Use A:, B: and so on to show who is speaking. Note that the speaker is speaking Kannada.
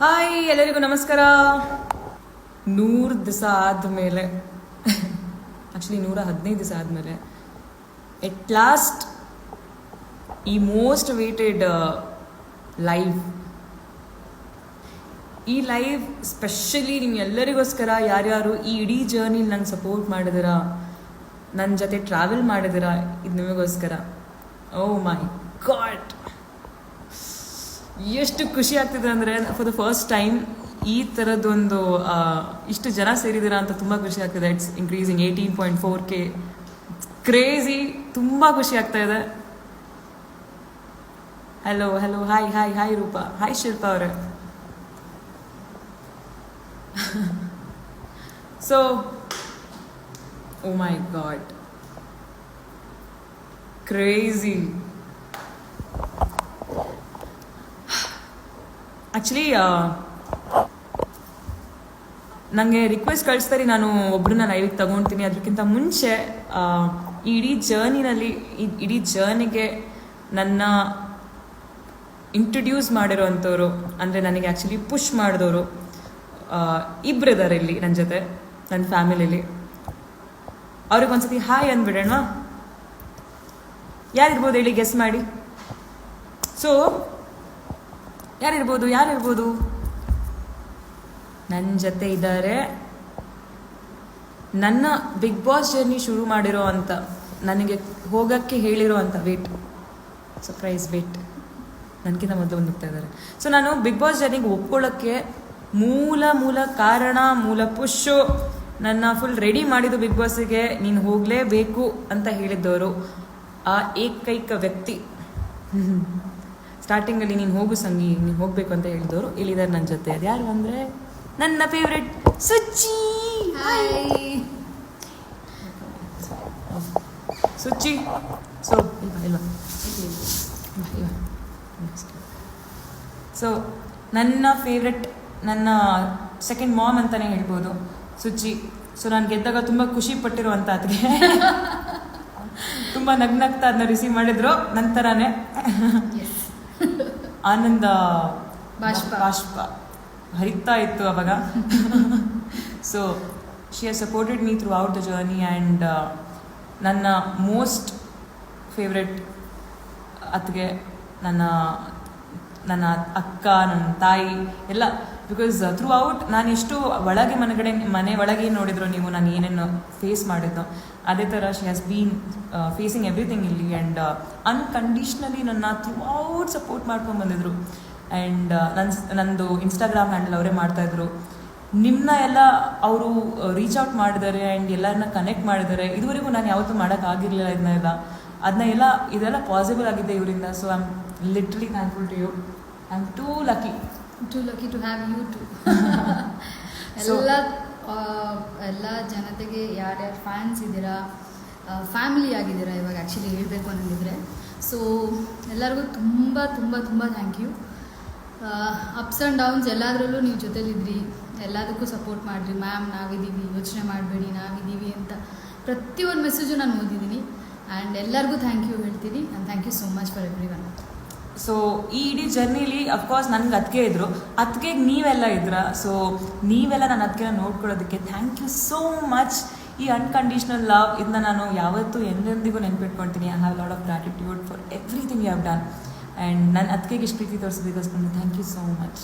A: ಹಾಯ್, ಎಲ್ಲರಿಗೂ ನಮಸ್ಕಾರ. ನೂರು ದಿವಸ ಆದಮೇಲೆ ಆ್ಯಕ್ಚುಲಿ ನೂರ ಹದಿನೈದು ದಿವಸ ಆದಮೇಲೆ ಎಟ್ ಲಾಸ್ಟ್ ಈ ಮೋಸ್ಟ್ ವೇಟೆಡ್ ಲೈವ್ ಈ ಲೈವ್ ಸ್ಪೆಷಲಿ ನೀವು ಎಲ್ಲರಿಗೋಸ್ಕರ ಯಾರ್ಯಾರು ಈ ಇಡೀ ಜರ್ನಿಲಿ ನಂಗೆ ಸಪೋರ್ಟ್ ಮಾಡಿದಿರಾ ನನ್ನ ಜೊತೆ ಟ್ರಾವೆಲ್ ಮಾಡಿದಿರಾ, ಇದು ನಿಮಗೋಸ್ಕರ. ಓ ಮೈ ಗಾಡ್ ಎಷ್ಟು ಖುಷಿ ಆಗ್ತಿದೆ ಅಂದರೆ ಫಾರ್ ದ ಫಸ್ಟ್ ಟೈಮ್ ಈ ಥರದ್ದೊಂದು ಇಷ್ಟು ಜನ ಸೇರಿದ್ದೀರಾ ಅಂತ ತುಂಬ ಖುಷಿ ಆಗ್ತಿದೆ. It's increasing eighteen point four K crazy ತುಂಬ ಖುಷಿ ಆಗ್ತಾ ಇದೆ. Hello hello hi hi hi Rupa. Hi Shilpa ಅವರೇ. So oh my god crazy actually ನನಗೆ ರಿಕ್ವೆಸ್ಟ್ ಕಳಿಸ್ತಾರೆ, ನಾನು ಒಬ್ಬರನ್ನ ಲೈವಿಗೆ ತಗೊಳ್ತೀನಿ ಅದಕ್ಕಿಂತ ಮುಂಚೆ ಈ ಇಡೀ ಜರ್ನಿನಲ್ಲಿ ಇಡೀ ಜರ್ನಿಗೆ ನನ್ನ ಇಂಟ್ರೊಡ್ಯೂಸ್ ಮಾಡಿರೋವಂಥವ್ರು, ಅಂದರೆ ನನಗೆ ಆ್ಯಕ್ಚುಲಿ ಪುಷ್ ಮಾಡಿದವರು ಇಬ್ಬರು ಇದ್ದಾರೆ ಇಲ್ಲಿ ನನ್ನ ಜೊತೆ ನನ್ನ ಫ್ಯಾಮಿಲಿಯಲ್ಲಿ ಅವ್ರಿಗೆ ಒಂದ್ಸತಿ ಹಾಯ್ ಅಂದ್ಬಿಡೋಣ. ಯಾರಿರ್ಬೋದು ಹೇಳಿ ಗೆಸ್ ಮಾಡಿ. ಸೊ ಯಾರಿರ್ಬೋದು ಯಾರಿರ್ಬೋದು? ನನ್ನ ಜೊತೆ ಇದ್ದಾರೆ ನನ್ನ ಬಿಗ್ ಬಾಸ್ ಜರ್ನಿ ಶುರು ಮಾಡಿರೋ ಅಂತ, ನನಗೆ ಹೋಗಕ್ಕೆ ಹೇಳಿರೋ ಅಂತ ವೇಟ್ ಸರ್ಪ್ರೈಸ್ ವೇಟ್ ನನಗಿಂತ ಮೊದಲು ಒಂದು ಹೋಗ್ತಾ ಇದ್ದಾರೆ ಸೊ ನಾನು ಬಿಗ್ ಬಾಸ್ ಜರ್ನಿಗೆ ಒಪ್ಕೊಳ್ಳೋಕ್ಕೆ ಮೂಲ ಮೂಲ ಕಾರಣ, ಮೂಲ ಪುಷ್ಷು ನನ್ನ ಫುಲ್ ರೆಡಿ ಮಾಡಿದ್ದು ಬಿಗ್ ಬಾಸ್ಗೆ ನೀನು ಹೋಗಲೇಬೇಕು ಅಂತ ಹೇಳಿದ್ದವರು ಆ ಏಕೈಕ ವ್ಯಕ್ತಿ. ಸ್ಟಾರ್ಟಿಂಗಲ್ಲಿ ನೀನು ಹೋಗು ಸಂಗಿ ನೀನು ಹೋಗಬೇಕು ಅಂತ ಹೇಳಿದವರು, ಇಲ್ಲಿದ್ದಾರೆ ನನ್ನ ಜೊತೆ. ಅದು ಯಾರು ಅಂದರೆ ನನ್ನ ಫೇವ್ರೆಟ್ ಸುಚ್ಚಿ. ಸುಚ್ಚಿ. ಸೊ ಇಲ್ವಾ ಸೊ ನನ್ನ ಫೇವ್ರೆಟ್ ನನ್ನ ಸೆಕೆಂಡ್ ಮಾಮ್ ಅಂತಲೇ ಹೇಳ್ಬೋದು, ಸುಚ್ಚಿ. ಸೊ ನಾನು ಗೆದ್ದಾಗ ತುಂಬ ಖುಷಿ ಪಟ್ಟಿರುವಂಥ ಅದಕ್ಕೆ ತುಂಬ ನಗ್ನಗ್ತಾ ಅದನ್ನ ರಿಸೀವ್ ಮಾಡಿದ್ರು, ನಂತರನೇ. ಆನಂದ
B: ಬಾಷ್ಪ.
A: ಬಾಷ್ಪ ಹರಿತಾ ಇತ್ತು ಅವಾಗ so she has supported me throughout the journey and ನನ್ನ ಮೋಸ್ಟ್ ಫೇವ್ರೆಟ್ ಅತ್ತಿಗೆ ನನ್ನ ನನ್ನ ಅಕ್ಕ, ನನ್ನ ತಾಯಿ ಎಲ್ಲ ಬಿಕಾಸ್ ಥ್ರೂ ಔಟ್ ನಾನು ಎಷ್ಟು ಒಳಗೆ ಮನೆಗಡೆ, ಮನೆ ಒಳಗೆ ನೋಡಿದ್ರು ನೀವು, ನಾನು ಏನೇನು ಫೇಸ್ ಮಾಡಿದ್ದು. ಅದೇ ಥರ she has been facing everything ಇಲ್ಲಿ ಆ್ಯಂಡ್ ಅನ್ಕಂಡೀಷ್ನಲಿ ನನ್ನ ಥ್ರೂ ಔಟ್ ಸಪೋರ್ಟ್ ಮಾಡ್ಕೊಂಡು ಬಂದಿದ್ರು. ಆ್ಯಂಡ್ ನನ್ನ ನಂದು ಇನ್ಸ್ಟಾಗ್ರಾಮ್ ಹ್ಯಾಂಡಲ್ ಅವರೇ ಮಾಡ್ತಾಯಿದ್ರು ನಿಮ್ಮನ್ನ ಎಲ್ಲ ಅವರು ರೀಚ್ ಔಟ್ ಮಾಡಿದ್ದಾರೆ ಆ್ಯಂಡ್ ಎಲ್ಲರನ್ನ ಕನೆಕ್ಟ್ ಮಾಡಿದ್ದಾರೆ. ಇದುವರೆಗೂ ನಾನು ಯಾವತ್ತೂ ಮಾಡೋಕ್ಕಾಗಿರಲಿಲ್ಲ ಇದನ್ನ ಎಲ್ಲ ಅದನ್ನ ಎಲ್ಲ ಇದೆಲ್ಲ ಪಾಸಿಬಲ್ ಆಗಿದೆ ಇವರಿಂದ. So I am literally thankful to you I am too lucky
B: too lucky to have you to ಎಲ್ಲ ಎಲ್ಲ ಜನತೆಗೆ ಯಾರ್ಯಾರು ಫ್ಯಾನ್ಸ್ ಇದ್ದೀರಾ ಫ್ಯಾಮಿಲಿ ಆಗಿದ್ದೀರಾ ಇವಾಗ ಆ್ಯಕ್ಚುಲಿ ಹೇಳಬೇಕು ಅನ್ನೋದಿದ್ರೆ. ಸೊ ಎಲ್ಲರಿಗೂ ತುಂಬ ತುಂಬ ತುಂಬ thank you ups and downs ಎಲ್ಲದರಲ್ಲೂ ನೀವು ಜೊತೆಲಿದ್ರಿ. ಎಲ್ಲದಕ್ಕೂ ಸಪೋರ್ಟ್ ಮಾಡಿರಿ. ಮ್ಯಾಮ್ ನಾವಿದ್ದೀವಿ ಯೋಚನೆ ಮಾಡಬೇಡಿ. ನಾವಿದ್ದೀವಿ ಅಂತ ಪ್ರತಿಯೊಂದು ಮೆಸೇಜು ನಾನು ಓದಿದ್ದೀನಿ. ಆ್ಯಂಡ್ ಎಲ್ಲರಿಗೂ ಥ್ಯಾಂಕ್ ಯು ಹೇಳ್ತೀನಿ. And thank you so much for everyone
A: so ಈ ಇಡೀ ಜರ್ನಿಲಿ ಅಫ್ಕೋರ್ಸ್ ನನಗೆ ಅದಕ್ಕೆ ಇದ್ರು. ಅದಕ್ಕೆ ನೀವೆಲ್ಲ ಇದ್ರ. ಸೊ ನೀವೆಲ್ಲ ನನ್ನ ಅದಕ್ಕೆ ನೋಡ್ಕೊಳ್ಳೋದಕ್ಕೆ ಥ್ಯಾಂಕ್ ಯು ಸೋ ಮಚ್ ಈ ಅನ್ಕಂಡೀಷ್ನಲ್ ಲವ್ ಇದನ್ನ ನಾನು ಯಾವತ್ತೂ ಎಂದೆಂದಿಗೂ ನೆನ್ಪಿಟ್ಕೊಳ್ತೀನಿ. I have lot of gratitude for everything you have done and ನನ್ನ ಅದಕ್ಕೆ ಇಷ್ಟು ಪ್ರೀತಿ ತೋರಿಸೋದಕ್ಕೋಸ್ಕರ ಥ್ಯಾಂಕ್ ಯು ಸೋ ಮಚ್